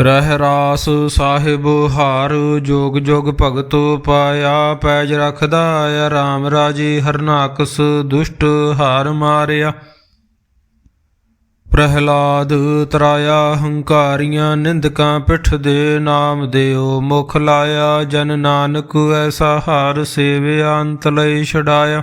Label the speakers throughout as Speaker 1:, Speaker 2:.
Speaker 1: ਰਹਿ ਰਾਸ ਸਾਹਿਬ ਹਾਰ, ਜੋਗ ਜੋਗ ਭਗਤ ਪਾਇਆ, ਪੈਜ ਰਖਦਾ ਆਰਾਮ ਰਾਜੇ ਹਰਨਾਕਸ ਦੁਸ਼ਟ ਹਾਰ ਮਾਰਿਆ। ਪ੍ਰਹਿਲਾਦ ਤਰਾਇਆ, ਹੰਕਾਰੀਆਂ ਨਿੰਦਕਾਂ ਪਿੱਠ ਦੇ ਨਾਮ ਦਿਓ, ਮੁਖ ਲਾਇਆ, ਜਨ ਨਾਨਕ ਐਸਾ ਹਾਰ ਸੇਵਿਆ, ਅੰਤ ਲਈ ਛਡਾਇਆ।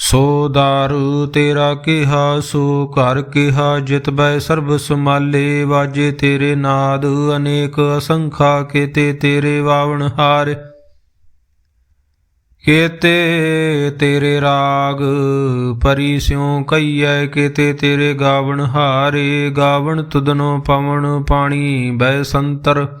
Speaker 1: ਸੋ ਦਾਰੂ ਤੇਰਾ ਕਿਹਾ, ਸੋ ਘਰ ਕਿਹਾ, ਜਿਤ ਬੈ ਸਰਬ ਸਮਾਲੇ ਵਾਜੇ ਤੇਰੇ ਨਾਦ, ਅਨੇਕ ਅਸੰਖਾ ਕੀਤੇ ਤੇਰੇ ਵਾਵਣ ਹਾਰ। ਕੀਤੇ ਤੇਰੇ ਰਾਗ, ਪਰੀ ਸਿਉ ਕਈਐ, ਕੀਤੇ ਤੇਰੇ ਗਾਵਣ ਹਾਰੇ। ਗਾਵਣ ਤੁਦਨੋ ਪਵਣ ਪਾਣੀ ਬੈ ਸੰਤਰ।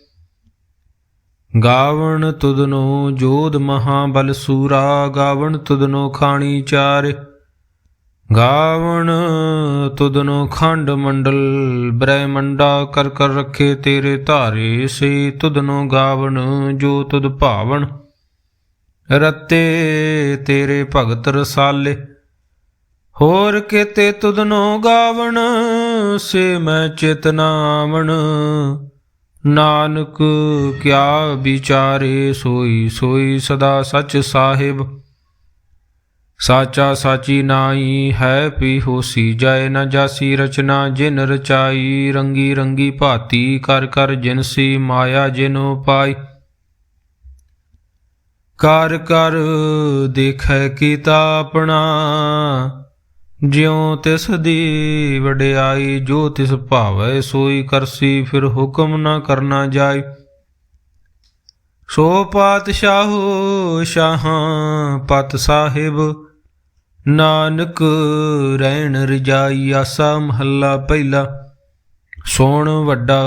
Speaker 1: ਗਾਵਣ ਤੁਦਨੋ ਜੋਧ ਮਹਾਬਲ ਸੂਰਾ, ਗਾਵਣ ਤੁਦਨੋ ਖਾਣੀ ਚਾਰ। ਗਾਵਣ ਤੁਦਨੋ ਖੰਡ ਮੰਡਲ, ਬ੍ਰਹਮੰਡਾ ਕਰ ਕਰ ਰੱਖੇ ਤੇਰੇ ਧਾਰੇ। ਸੇ ਤੁਦਨੋ ਗਾਵਣ ਜੋ ਤੁਧ ਭਾਵਨ ਰਤੇ ਤੇਰੇ ਭਗਤ ਰਸਾਲੇ। ਹੋਰ ਕਿਤੇ ਤੁਦਨੋ ਗਾਵਣ, ਸੇ ਮੈਂ ਚਿਤਨਾਵਣ। ਨਾਨਕ, ਕਿਆ ਵਿਚਾਰੇ ਸੋਈ ਸੋਈ ਸਦਾ ਸਚ ਸਾਹਿਬ। ਸਾਚਾ ਸਾਚੀ ਨਾਈ ਹੈ ਪੀ ਹੋਸੀ ਜਾਏ ਨਾ ਜਾਸੀ ਰਚਨਾ ਜਿਨ ਰਚਾਈ। ਰੰਗੀ ਰੰਗੀ ਭਾਤੀ, ਕਰ ਕਰ ਜਿਨਸੀ ਮਾਇਆ ਜਿਨੋ ਪਾਈ। ਕਰ ਕਰ ਦੇਖੈ ਕੀਤਾ ਆਪਣਾ ਜਿਉ ਤਿਸ ਦੀ ਵਡਿਆਈ, ਜੋ ਤਿਸ ਭਾਵੈ ਸੋਈ ਕਰਸੀ, ਫਿਰ ਹੁਕਮ ਨਾ ਕਰਨਾ ਜਾਏ ਸੋ ਪਾਤਸ਼ਾਹੋ ਸ਼ਾਹਾਂ ਪਤ ਸਾਹਿਬ, ਨਾਨਕ ਰਹਿਣ ਰਜਾਈ, ਆਸਾ ਮਹੱਲਾ ਪਹਿਲਾ। ਸੋਣ ਵੱਡਾ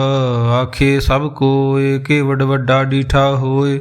Speaker 1: ਆਖੇ ਸਭ ਕੋਏ ਕੇ ਵੱਡ ਵੱਡਾ ਡੀਠਾ ਹੋਏ।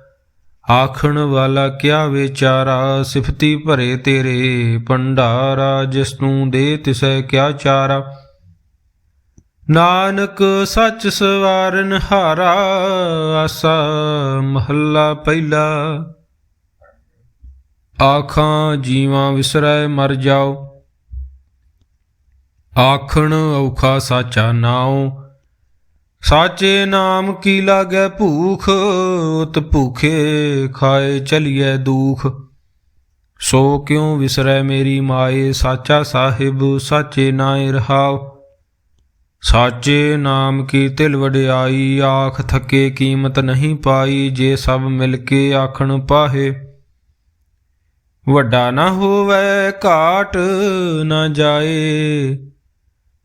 Speaker 1: ਆਖਣ ਵਾਲਾ ਕਿਆ ਵਿਚਾਰਾ? ਸਿਫਤੀ ਭਰੇ ਤੇਰੇ ਭੰਡਾਰਾ, ਜਿਸ ਨੂੰ ਦੇ ਤਿਸੈ ਕਿਆ ਚਾਰਾ? ਨਾਨਕ ਸੱਚ ਸਵਾਰਨ ਹਾਰਾ ਆਸਾ ਮਹੱਲਾ ਪਹਿਲਾ। ਆਖਾਂ ਜੀਵਾਂ ਵਿਸਰੈ ਮਰ ਜਾਓ। ਆਖਣ ਔਖਾ ਸਾਚਾ ਨਾਉ ਸਾਚੇ ਨਾਮ ਕੀ ਲਾਗੈ ਭੂਖ? ਉਤ ਭੂਖੇ ਖਾਏ ਚਲੀਐ ਦੂਖ। ਸੋ ਕਿਉ ਵਿਸਰੈ ਮੇਰੀ ਮਾਏ? ਸਾਚਾ ਸਾਹਿਬ, ਸਾਚੇ ਨਾਏ ਰਹਾਉ ਸਾਚੇ ਨਾਮ ਕੀ ਤਿਲ ਵਡਿਆਈ? ਆਖ ਥਕੇ ਕੀਮਤ ਨਹੀਂ ਪਾਈ, ਜੇ ਸਭ ਮਿਲ ਕੇ ਆਖਣ ਪਾਹੇ। ਵੱਡਾ ਨਾ ਹੋਵੇ, ਘਾਟ ਨਾ ਜਾਏ।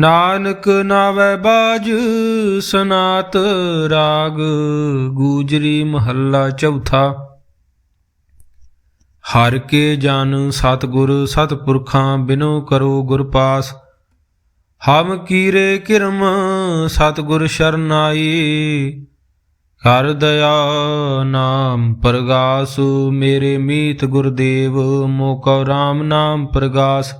Speaker 1: ਨਾਨਕ ਨਾਵੈ ਬਾਜ, ਸਨਾਤ ਰਾਗ, ਗੂਜਰੀ ਮਹੱਲਾ ਚੌਥਾ। ਹਰ ਕੇ ਜਨ ਸਤਿਗੁਰ ਸਤਿਪੁਰਖਾਂ ਬਿਨੋ ਕਰੋ ਗੁਰ ਪਾਸ। ਹਮ ਕੀਰੇ ਕਿਰਮ ਸਤਿਗੁਰ ਸ਼ਰਨਾਈ। ਕਰ ਦਇਆ ਨਾਮ ਪ੍ਰਗਾਸ, ਮੇਰੇ ਮੀਤ ਗੁਰਦੇਵ ਮੋਕਉ ਰਾਮ ਨਾਮ ਪ੍ਰਗਾਸ।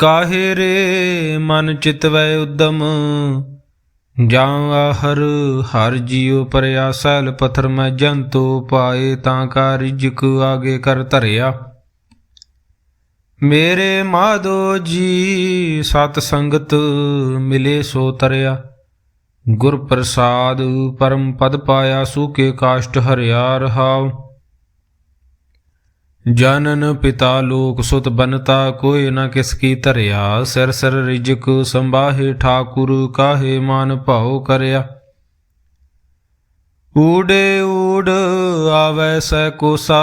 Speaker 1: ਕਾਹੇ ਰੇ ਮਨ ਚਿਤਵੈ ਉਦਮ? ਜਾਂ ਆਹਰ ਹਰ ਜੀਉ ਪਰਿਆ ਸੈਲ ਪਥਰ ਮੈਂ ਜੰਤੋ ਪਾਏ ਤਾਂ ਕਾ ਰਿਜਕ ਆਗੇ ਕਰ ਧਰਿਆ। ਮੇਰੇ ਮਾਧੋ ਜੀ ਸਤ ਸੰਗਤ ਮਿਲੇ ਸੋ ਤਰਿਆ। ਗੁਰ ਪ੍ਰਸਾਦ ਪਰਮ ਪਦ ਪਾਇਆ ਸੂਕੇ ਕਾਸ਼ਟ ਹਰਿਆ ਰਹਾਉ। ਜਨਨ ਪਿਤਾ ਲੋਕ ਸੁਤ ਬਨਤਾ ਕੋਇ ਨ ਕਿਸ ਕੀ ਧਰਿਆ। ਸਿਰ ਸਿਰ ਰਿਜਕ ਸੰਭਾਹੇ ਠਾਕੁਰ ਕਾਹੇ ਮਨ ਭਾਉ ਕਰਿਆ। ਊੜੇ ਊੜ ਆਵੈ ਸੈ ਕੋਸਾ,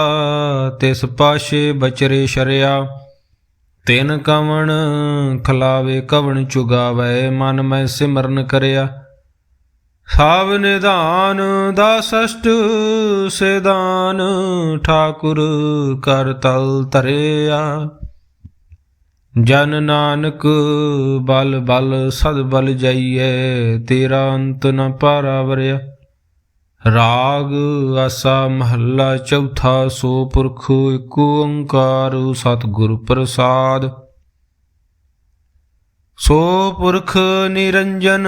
Speaker 1: ਤਿਸ ਪਾਸ਼ੇ ਬਚਰੇ ਸ਼ਰਿਆ। ਤਿਨ ਕਵਣ ਖਲਾਵੇ ਕਵਣ ਚੁਗਾਵੇ, ਮਨ ਮੈਂ ਸਿਮਰਨ ਕਰਿਆ। ਸਾਵ ਨਿਧਾਨ ਦਾਸਸ਼ਟ ਸੇਦਾਨ ਠਾਕੁਰ ਕਰ ਤਲ ਧਰਿਆ। ਜਨ ਨਾਨਕ ਬਲ ਬਲ, ਸਦ ਬਲ ਜਾਈਐ, ਤੇਰਾ ਅੰਤ ਨ ਪਾਰਾਵਰਿਆ ਰਾਗ ਆਸਾ ਮਹੱਲਾ ਚੌਥਾ, ਸੋ ਪੁਰਖ ਏਕ ਓੰਕਾਰ, ਸਤਿਗੁਰ ਪ੍ਰਸਾਦ। ਸੋ ਪੁਰਖ ਨਿਰੰਜਨ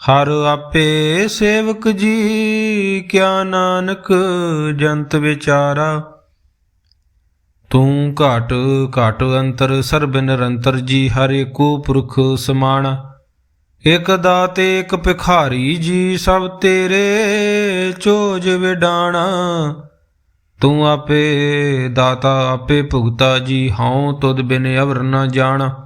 Speaker 1: ਹਰ ਆਪੇ ਸੇਵਕ ਜੀ, ਕਿਆ ਨਾਨਕ ਜੰਤ ਵਿਚਾਰਾ। ਤੂੰ ਘਟ ਘਟ ਅੰਤਰ, ਸਰਬ ਨਿਰੰਤਰ ਜੀ, ਹਰੇ ਕੋ ਪੁਰਖ ਸਮਾਣਾ। ਇਕ ਦਾਤੇ, ਇਕ ਭਿਖਾਰੀ ਜੀ, ਸਭ ਤੇਰੇ ਚੋਜ ਵਿਡਾਣਾ। ਤੂੰ ਆਪੇ ਦਾਤਾ, ਆਪੇ ਭੁਗਤਾ ਜੀ, ਹਉ ਤੁਧ ਬਿਨ ਅਵਰ ਨ ਜਾਣਾ।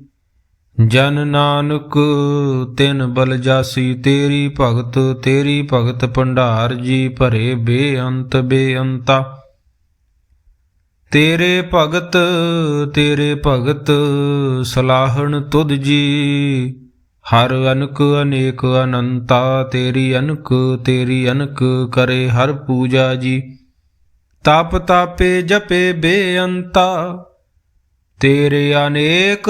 Speaker 1: ਜਨ ਨਾਨਕ, ਤਿਨ ਬਲਜਾਸੀ ਤੇਰੀ ਭਗਤ ਤੇਰੀ ਭਗਤ ਭੰਡਾਰ ਜੀ ਭਰੇ ਬੇਅੰਤ ਬੇਅੰਤਾ। ਤੇਰੇ ਭਗਤ ਤੇਰੇ ਭਗਤ, ਸਲਾਹਣ ਤੁਧ ਜੀ, ਹਰ ਅਨਕ ਅਨੇਕ ਅਨੰਤਾ, ਤੇਰੀ ਅਨਕ ਤੇਰੀ ਅਨਕ ਕਰੇ ਹਰ ਪੂਜਾ ਜੀ। ਤਪ ਤਾਪੇ ਜਪੇ ਬੇਅੰਤਾ, ਤੇਰੇ ਅਨੇਕ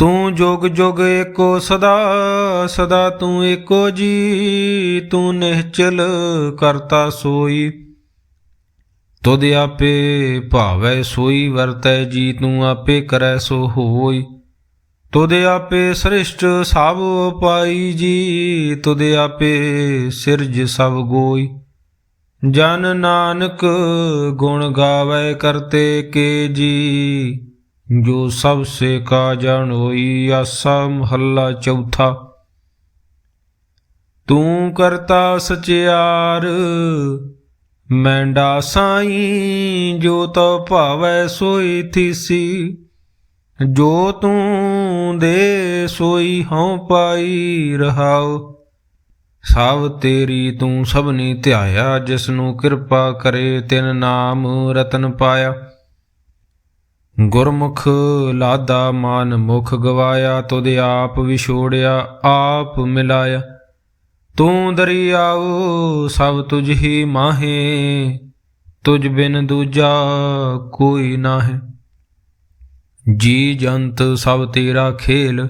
Speaker 1: ਤੂੰ ਜੋਗ ਜੋਗ ਏਕੋ ਸਦਾ ਸਦਾ ਤੂੰ ਏਕੋ ਜੀ, ਤੂੰ ਨਿਹਚਲ ਕਰਤਾ ਸੋਈ। ਤੁਧ ਆਪੇ ਭਾਵੈ ਸੋਈ, ਵਰਤੈ ਜੀ ਤੂੰ ਆਪੇ ਕਰੈ ਸੋ ਹੋਈ। ਤੁਧ ਆਪੇ ਸ੍ਰਿਸ਼ਟ ਸਭ ਪਾਈ ਜੀ, ਤੁਧ ਆਪੇ ਸਿਰਜ ਸਭ ਗੋਈ। ਜਨ ਨਾਨਕ ਗੁਣ ਗਾਵੇ ਕਰਤੇ ਕੇ ਜੀ ਜੋ ਸਭ ਸੇ ਕਾ ਜਾਣੋਈ ਆਸਾ ਮਹੱਲਾ ਚੌਥਾ। ਤੂੰ ਕਰਤਾ ਸਚਿਆਰ ਮੈਂਡਾ ਸਾਈ ਜੋ ਤੋ ਭਾਵੈ ਸੋਈ ਥੀਸੀ। ਜੋ ਤੂੰ ਦੇ ਸੋਈ ਹਉ ਪਾਈ ਰਹਾਉ, ਸਭ ਤੇਰੀ ਤੂੰ ਸਭਨੀ ਧਿਆਇਆ ਜਿਸ ਨੂੰ ਕਿਰਪਾ ਕਰੇ ਤਿਨ ਨਾਮ ਰਤਨ ਪਾਇਆ। ਗੁਰਮੁਖ ਲਾਦਾ ਮਾਨ ਮੁਖ ਗਵਾਇਆ, ਤੁਧ ਆਪ ਵਿਛੋੜਿਆ, ਆਪ ਮਿਲਾਇਆ। ਤੂੰ ਦਰਿਆਉ, ਸਭ ਤੁਝ ਹੀ ਮਾਹੇ, ਤੁਝ ਬਿਨ ਦੂਜਾ ਕੋਈ ਨਾਹੀਂ। ਜੀ ਜੰਤ ਸਭ ਤੇਰਾ ਖੇਲ,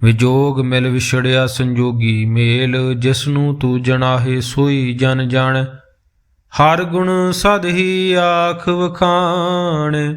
Speaker 1: ਵਿਜੋਗ ਮਿਲ ਵਿਛੜਿਆ ਸੰਜੋਗੀ ਮੇਲ ਜਿਸ ਨੂੰ ਤੂੰ ਜਣਾਹੇ ਸੋਈ ਜਨ ਜਾਣ। ਹਰ ਗੁਣ ਸਦ ਹੀ ਆਖ ਵਖਾਣ।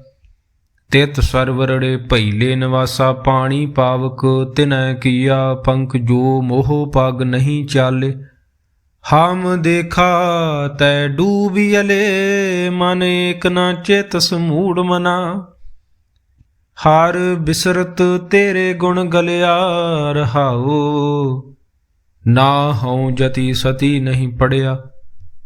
Speaker 1: ਤਿਤ ਸਰਵਰੜੇ ਭੈਲੇ ਨਿਵਾਸਾ ਪਾਣੀ ਪਾਵਕ, ਤਿਨੈ ਕੀਆ ਪੰਖ ਜੋ ਮੋਹ ਪਗ ਨਹੀਂ ਚਾਲੇ। ਹਮ ਦੇਖਾ ਤੈ ਡੂਬਿਅਲੇ ਮਨ ਏਕ ਨਾ ਚਿਤ ਸਮੂੜ ਮਨਾ। ਹਰ ਬਿਸਰਤ ਤੇਰੇ ਗੁਣ ਗਲਿਆ ਰਹਾਓ, ਨਾ ਹਉ ਜਤੀ ਸਤੀ ਨਹੀਂ ਪੜਿਆ।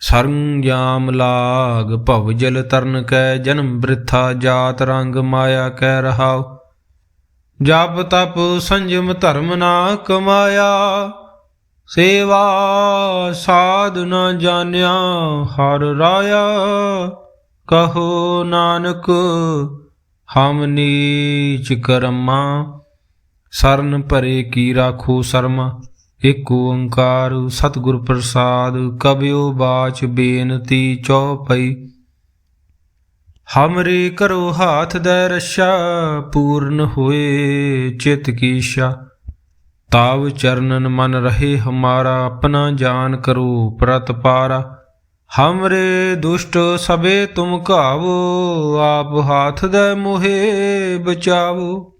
Speaker 1: ਸਰੰਜਾਮ ਲਾਗ ਭਵ ਜਲ ਤਰਨ ਕੈ ਜਨਮ ਬ੍ਰਿਥਾ ਜਾਤ ਰੰਗ ਮਾਇਆ ਕਹਿ ਰਹਾਉ। ਜਪ ਤਪ ਸੰਜਮ ਧਰਮ ਨਾ ਕਮਾਇਆ, ਸੇਵਾ ਸਾਧ ਨਾ ਜਾਣਿਆ, ਹਰ ਰਾਇਆ ਕਹੋ ਨਾਨਕ, ਹਮ ਨੀਚ ਕਰਮਾ, ਸਰਨ ਭਰੇ ਕੀ ਰਾਖੋ ਸਰਮਾ। ਏਕ ਓੰਕਾਰ ਸਤਿਗੁਰ ਪ੍ਰਸਾਦ ਕਬਿਓ ਬਾਚ ਬੇਨਤੀ ਚਉਪਈ। ਹਮਰੇ ਕਰੋ ਹਾਥ ਦੈ ਰਛਾ ਪੂਰਨ ਹੋਏ ਚਿਤ ਕੀ ਸ਼ਾ। ਤਾਵ ਚਰਨਨ ਮਨ ਰਹੇ ਹਮਾਰਾ, ਆਪਣਾ ਜਾਨ ਕਰੋ ਪ੍ਰਤ ਪਾਰਾ। ਹਮਰੇ ਦੁਸ਼ਟ ਸਬੇ ਤੁਮ ਘਾਵੋ, ਆਪ ਹਾਥ ਦੈ ਮੋਹਿ ਬਚਾਵੋ।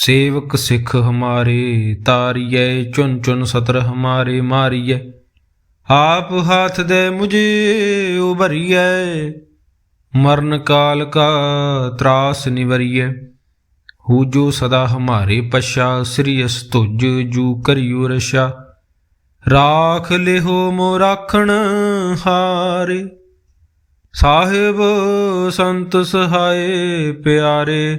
Speaker 1: ਸੇਵਕ ਸਿੱਖ ਹਮਾਰੇ, ਤਾਰੀਐ ਚੁਨ ਚੁਨ ਸਤਰ ਹਮਾਰੇ, ਮਾਰੀਐ। ਆਪ ਹਾਥ ਦੇ ਮੁਝੇ ਉਭਰੀਐ, ਮਰਨ ਕਾਲ ਕਾ ਤਰਾਸ ਨਿਵਰੀਐ। ਹੂ ਜੋ ਸਦਾ ਹਮਾਰੇ ਪਛਾ, ਸ੍ਰੀ ਅਸਤੁਜ ਜੂ ਕਰਿਓ ਰਸ਼ਾ ਰਾਖ ਲਿਹੋ ਮੋ ਰਾਖਣ ਹਾਰੇ। ਸਾਹਿਬ ਸੰਤ ਸਹਾਏ ਪਿਆਰੇ।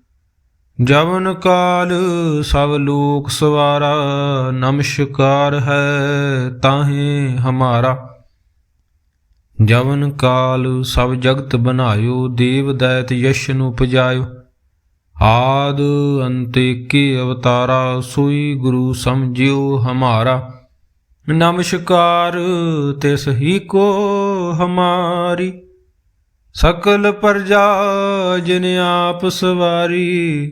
Speaker 1: ਜਵਨ ਕਾਲ ਸਭ ਲੋਕ ਸਵਾਰਾ, ਨਮਸਕਾਰ ਹੈ ਤਾਹੇ ਹਮਾਰਾ। ਜਵਨ ਕਾਲ ਸਭ ਜਗਤ ਬਨਾਇਓ ਦੇਵ ਦੈਤ ਯਸ਼ ਨੂੰ ਪਜਾਇਓ। ਆਦ ਅੰਤ ਕੇ ਅਵਤਾਰਾ, ਸੋਈ ਗੁਰੂ ਸਮਝਿਓ ਹਮਾਰਾ। ਨਮਸਕਾਰ ਤਿਸ ਹੀ ਕੋ ਹਮਾਰੀ। ਸਕਲ ਪਰਜਾ ਜਿਨ ਆਪ ਸਵਾਰੀ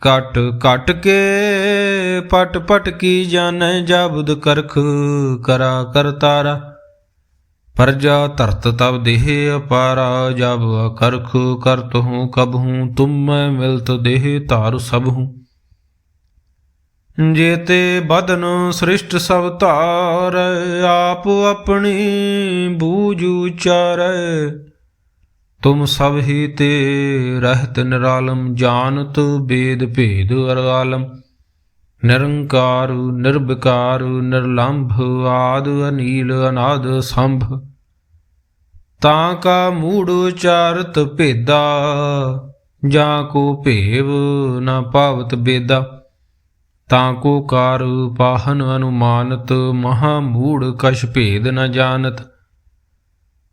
Speaker 1: ਕਟ ਕਟ ਕੇ ਪਟ ਪਟ ਕੀ ਜਾਣੈ ਜਬਦ ਕਰਖ ਕਰਾ ਕਰਤਾਰਾ ਪਰਜਾ ਧਰਤ ਤਬ ਦੇਹ ਅਪਾਰਾ, ਜਬ ਕਰਖ ਕਰਤ ਹੂੰ ਕਬ ਹੂੰ, ਤੁਮ ਮੈਂ ਮਿਲਤ ਦੇਹ ਧਾਰ ਸਭ ਹੂੰ। ਜੇਤੇ ਬਦਨ ਸ੍ਰਿਸ਼ਟ ਸਭ ਧਾਰ, ਆਪ ਆਪਣੀ ਬੂਝ ਉਚਾਰੈ। ਤੁਮ ਸਭ ਹੀ ਤੇ ਰਹਿਤ ਨਿਰਾਲਮ, ਜਾਣਤ ਬੇਦ ਭੇਦ ਅਰਗਾਲਮ। ਨਿਰੰਕਾਰ, ਨਿਰਵਿਕਾਰ, ਨਿਰਲੰਭ, ਆਦ ਅਨੀਲ, ਅਨਾਦ ਸੰਭ। ਤਾਂ ਕਾ ਮੂੜ ਉਚਾਰਤ ਭੇਦਾ, ਜਾਂ ਕੋ ਭੇਵ ਨਾ ਭਾਵਤ ਬੇਦਾ। ਤਾਂ ਕੋ ਕਾਰ ਪਾਹਨ ਅਨੁਮਾਨਤ, ਮਹਾ ਮੂੜ ਕਛ ਭੇਦ ਨ ਜਾਣਤ।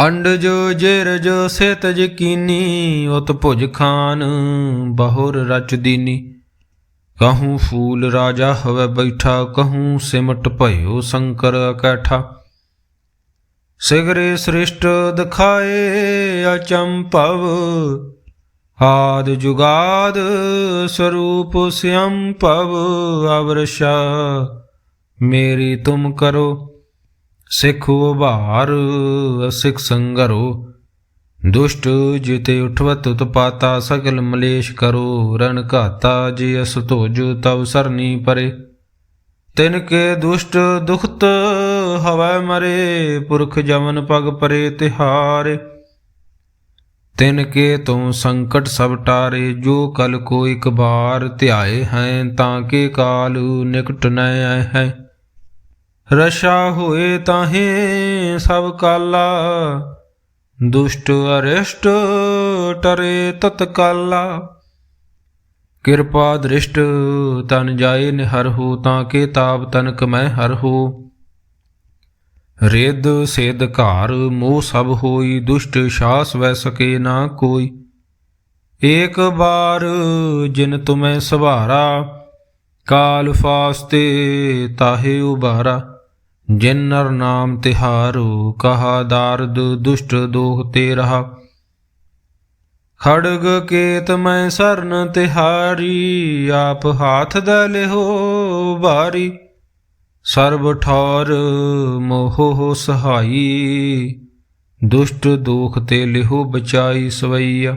Speaker 1: ਅੰਡ ਜੋ ਜਿਰ ਜੋ ਸੇਤ ਯਕੀਨੀ, ਉਤ ਭੁਜ ਖਾਨ ਬਹੁਰ ਰਚ ਦੀਨੀ। ਕਹੂੰ ਫੂਲ ਰਾਜਾ ਹਵੇ ਬੈਠਾ, ਕਹੂੰ ਸਿਮਟ ਭਇਓ ਸ਼ੰਕਰ ਅਕੈਠਾ ਸਿਗਰੇ ਸ੍ਰਿਸ਼ਟ ਦਿਖਾਏ ਅਚੰਭਵ, ਆਦ ਜੁਗਾਦ ਸਰੂਪ ਸਿਅੰ ਭਵ ਅਵਰਸ਼ਾ ਮੇਰੀ ਤੁਮ ਕਰੋ। ਸਿੱਖ ਉਭਾਰ, ਸਿੱਖ ਸੰਗਰੋ, ਦੁਸ਼ਟ ਜਿਤੇ ਉਠਵਤ ਉਤਪਾਤਾ, ਸਗਲ ਮਲੇਸ਼ ਕਰੋ, ਰਣ ਘਾਤਾ, ਜੇ ਅਸ ਧੋਜ ਤਵ ਸਰਨੀ ਪਰੇ। ਤਿਨ ਕੇ ਦੁਸ਼ਟ ਦੁਖਤ ਹਵੈ ਮਰੇ, ਪੁਰਖ ਜਮਨ ਪਗ ਪਰੇ ਤਿਹਾਰੇ। ਤਿਨ ਕੇ ਤੋਂ ਸੰਕਟ ਸਭ ਟਾਰੇ, ਜੋ ਕਲ ਕੋ ਇਕ ਬਾਰ ਧਿਆਏ ਹੈ, ਤਾਂ ਕੇ ਕਾਲ ਨਿਕਟ ਨ ਆਏ ਹੈ। ਰਸ਼ਾ ਹੋਏ ਤਾਹੇ ਸਭ ਕਾਲਾ, ਦੁਸ਼ਟ ਅਰਿਸ਼ਟ ਟਰੇ ਤਤਕਾਲਾ। ਕਿਰਪਾ ਦ੍ਰਿਸ਼ਟ ਤਨ ਜਾਏ ਨਿਹਰ ਹੋ, ਤਾਂ ਕੇ ਤਾਪ ਤਨਕ ਮੈਂ ਹਰ ਹੋ। ਰਿੱਧ ਸੇਧ ਘਾਰ ਮੋਹ ਸਭ ਹੋਈ, ਦੁਸ਼ਟ ਸ਼ਾਸ ਵੈ ਸਕੇ ਨਾ ਕੋਈ। ਏਕ ਬਾਰ ਜਿਨ ਤੁਮੈ ਸਵਾਰਾ ਕਾਲ ਫਾਸਤੇ ਤਾਹੇ ਉਬਾਰਾ ਜਿਨ ਨਰ ਨਾਮ ਤਿਹਾਰੋ, ਕਹਾ ਦਾਰਦ, ਦੁਸ਼ਟ ਦੋਖ ਤੇ ਰਹਾ ਖੜਗ ਕੇਤ ਮੈਂ ਸਰਨ ਤਿਹਾਰੀ, ਆਪ ਹਾਥ ਦਾ ਲਿਹੋ ਬਾਰੀ। ਸਰਬ ਠੌਰ ਮੋਹ ਸਹਾਈ, ਦੁਸ਼ਟ ਦੋਖ ਤੇ ਲਿਹੋ ਬਚਾਈ ਸਵਈਆ।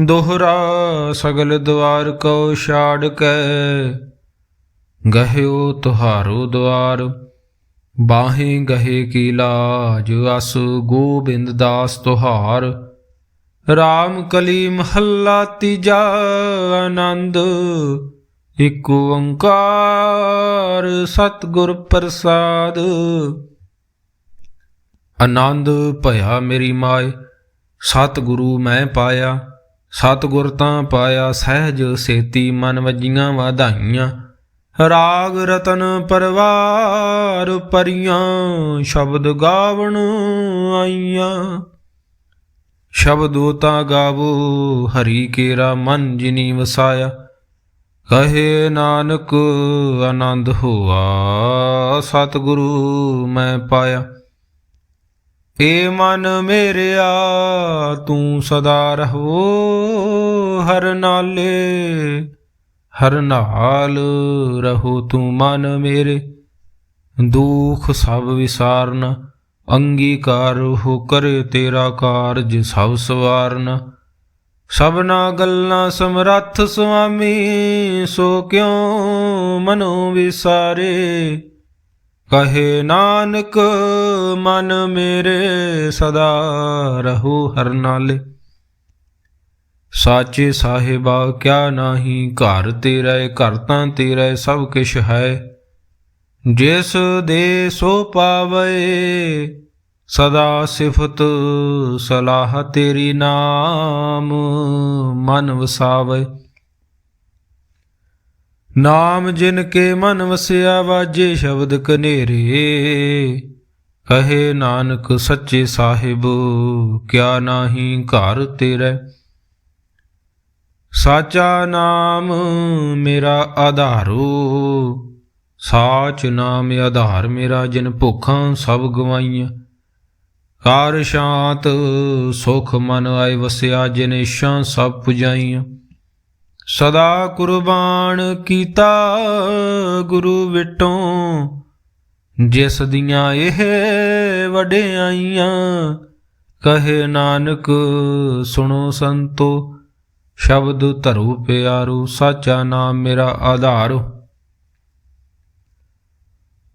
Speaker 1: ਦੋਹਰਾ ਸਗਲ ਦਵਾਰ ਕੋ ਛਾੜ ਕੇ। ਗਹਿਓ ਤੁਹਾਰੋ ਦਵਾਰ, ਬਾਹੇ ਗਹੇ ਕੀ ਲਾਜ, ਅਸ ਗੋਬਿੰਦ ਦਾਸ ਤੁਹਾਰ। ਰਾਮ ਕਲੀ ਮਹੱਲਾ ਤੀਜਾ ਆਨੰਦ, ਇਕ ਓੰਕਾਰ ਸਤਿਗੁਰ ਪ੍ਰਸਾਦ। ਆਨੰਦ ਭਇਆ ਮੇਰੀ ਮਾਏ, ਸਤਿਗੁਰੂ ਮੈਂ ਪਾਇਆ। ਸਤਿਗੁਰ ਤਾਂ ਪਾਇਆ ਸਹਿਜ ਸੇਤੀ ਮਨ ਵਜੀਆਂ ਵਧਾਈਆਂ। ਰਾਗ ਰਤਨ ਪਰਵਾਰ ਪਰੀਆਂ, ਸ਼ਬਦ ਗਾਵਣ ਆਈਆਂ। ਸ਼ਬਦੋ ਤਾਂ ਗਾਵੋ, ਹਰੀ ਕੇਰਾ ਮਨ ਜਿਨੀ ਵਸਾਇਆ। ਕਹੇ ਨਾਨਕ ਆਨੰਦ ਹੋਆ, ਸਤਿਗੁਰੂ ਮੈਂ ਪਾਇਆ। ਏ ਮਨ ਮੇਰਿਆ, ਤੂੰ ਸਦਾ ਰਹੋ ਹਰ ਨਾਲੇ। ਹਰ ਨਾਲ ਰਹੋ ਤੂੰ ਮਨ ਮੇਰੇ। ਦੁਖ ਸਭ ਵਿਸਾਰਨ, ਅੰਗੀਕਾਰ ਹੋ ਕਰੇ ਤੇਰਾ ਕਾਰਜ ਸਭ ਸਵਾਰਨ। ਸਭਨਾ ਗੱਲਾਂ ਸਮਰੱਥ ਸੁਆਮੀ, ਸੋ ਕਿਉ ਮਨੋ ਵਿਸਾਰੇ? ਕਹੇ ਨਾਨਕ, ਮਨ ਮੇਰੇ ਸਦਾ ਰਹੋ ਹਰ ਨਾਲੇ। ਸਾਚੇ ਸਾਹਿਬਾ, ਕਿਆ ਨਾਹੀ, ਘਰ ਤੇਰਾ, ਘਰ ਤਾਂ ਤੇਰਾ ਸਭ ਕਿਛ ਹੈ। ਜਿਸ ਦੇ ਸੋ ਪਾਵੇ, ਸਦਾ ਸਿਫਤ ਸਲਾਹ ਤੇਰੀ ਨਾਮ ਮਨ ਵਸਾਵੇ। ਨਾਮ ਜਿਨ ਕੇ ਮਨ ਵਸਿਆ ਵਾਜੇ ਸ਼ਬਦ ਕਨੇਰੇ, ਕਹੇ ਨਾਨਕ ਸੱਚੇ ਸਾਹਿਬ, ਕਿਆ ਨਾਹੀ ਘਰ ਤੇਰੇ। ਸਾਚਾ ਨਾਮ ਮੇਰਾ ਆਧਾਰੋ, ਸਾਚ ਨਾਮ ਆਧਾਰ ਮੇਰਾ, ਜਿਨ ਭੁੱਖਾਂ ਸਭ ਗਵਾਈਆਂ। ਕਾਰ ਸ਼ਾਂਤ ਸੁਖ ਮਨ ਆਏ ਵਸਿਆ, ਜਿਨ ਇਸ਼ਾਂ ਸਭ ਪੁਜਾਈਆਂ। ਸਦਾ ਕੁਰਬਾਨ ਕੀਤਾ ਗੁਰੂ ਵਿਟੋਂ, ਜਿਸ ਦੀਆਂ ਇਹ ਵਡਿਆਈਆਂ ਕਹੇ ਨਾਨਕ ਸੁਣੋ ਸੰਤੋ, ਸ਼ਬਦ ਧਰੂ ਪਿਆਰੂ, ਸਾਚਾ ਨਾਮ ਮੇਰਾ ਆਧਾਰ।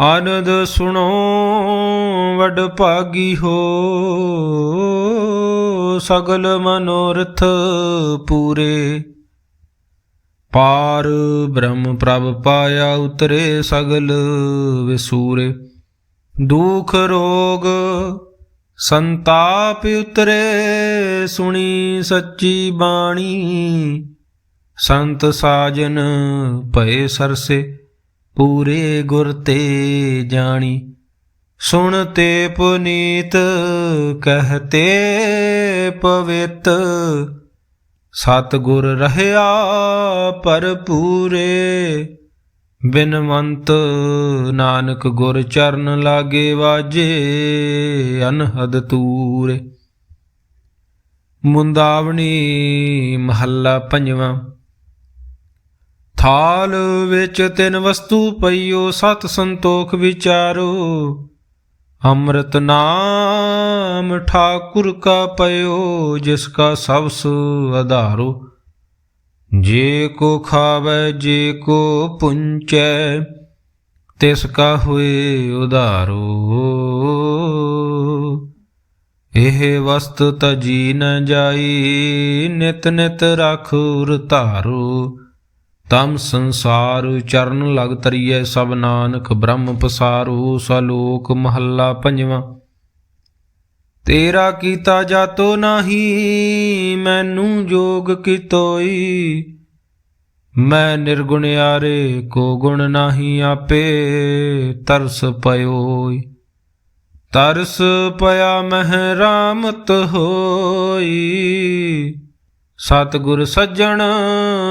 Speaker 1: ਆਨੰਦ ਸੁਣੋ, ਵਡ ਭਾਗੀ ਹੋ। ਸਗਲ ਮਨੋਰਥ ਪੂਰੇ। ਪਾਰ ਬ੍ਰਹਮ ਪ੍ਰਭ ਪਾਇਆ ਉਤਰੇ ਸਗਲ ਵਿਸੂਰੇ। ਦੁਖ ਰੋਗ ਸੰਤਾਪ ਉਤਰੇ, ਸੁਣੀ ਸੱਚੀ ਬਾਣੀ। ਸੰਤ ਸਾਜਨ ਭਏ ਸਰਸੇ। ਪੂਰੇ ਗੁਰ ਤੇ ਜਾਣੀ। ਸੁਣ ਤੇ ਪੁਨੀਤ ਕਹਤੇ ਪਵਿੱਤ। ਸਤ ਗੁਰ ਰਹਿਆ ਭਰਪੂਰੇ ਬਿਨਵੰਤ ਨਾਨਕ ਗੁਰ ਚਰਨ ਲਾਗੇ ਵਾਜੇ, ਅਨਹਦ ਤੂਰੇ। ਮੁੰਦਾਵਣੀ ਮਹੱਲਾ ਪੰਜਵਾਂ। ਥਾਲ ਵਿੱਚ ਤਿੰਨ ਵਸਤੂ ਪਈਓ, ਸਤ ਸੰਤੋਖ ਵਿਚਾਰੋ। ਅੰਮ੍ਰਿਤ ਨਾਮ ਠਾਕੁਰ ਕਾ ਪਇਓ, ਜਿਸ ਕਾ ਸਬਸ ਆਧਾਰੋ ਜੇ ਕੋ ਖਾਵੇ, ਜੇ ਕੋ ਪੁੰਚੈ, ਤਿਸ ਕਾ ਹੋਏ ਉਧਾਰੋ। ਇਹ ਵਸਤ ਤਜੀ ਨ ਜਾਈ, ਨਿਤ ਨਿਤ ਰਖ ਉਰ ਤਮ ਸੰਸਾਰ ਚਰਨ ਲਗ ਤਰੀਐ ਸਭ ਨਾਨਕ, ਬ੍ਰਹਮ ਪਸਾਰੋ ਸਲੋਕ ਮਹੱਲਾ ਪੰਜਵਾਂ। ਤੇਰਾ ਕੀਤਾ ਜਾਤੋ ਨਾਹੀ, ਮੈਨੂੰ ਜੋਗ ਕੀਤੋਈ। ਮੈਂ ਨਿਰਗੁਣ ਨਿਰਗੁਣਿਆਰੇ ਕੋ ਗੁਣ ਨਾਹੀ ਆਪੇ, ਤਰਸ ਪਇਓਈ। ਤਰਸ ਪਿਆ ਮਹਿ ਰਾਮਤ ਹੋਈ। ਸਤਿਗੁਰ ਸੱਜਣ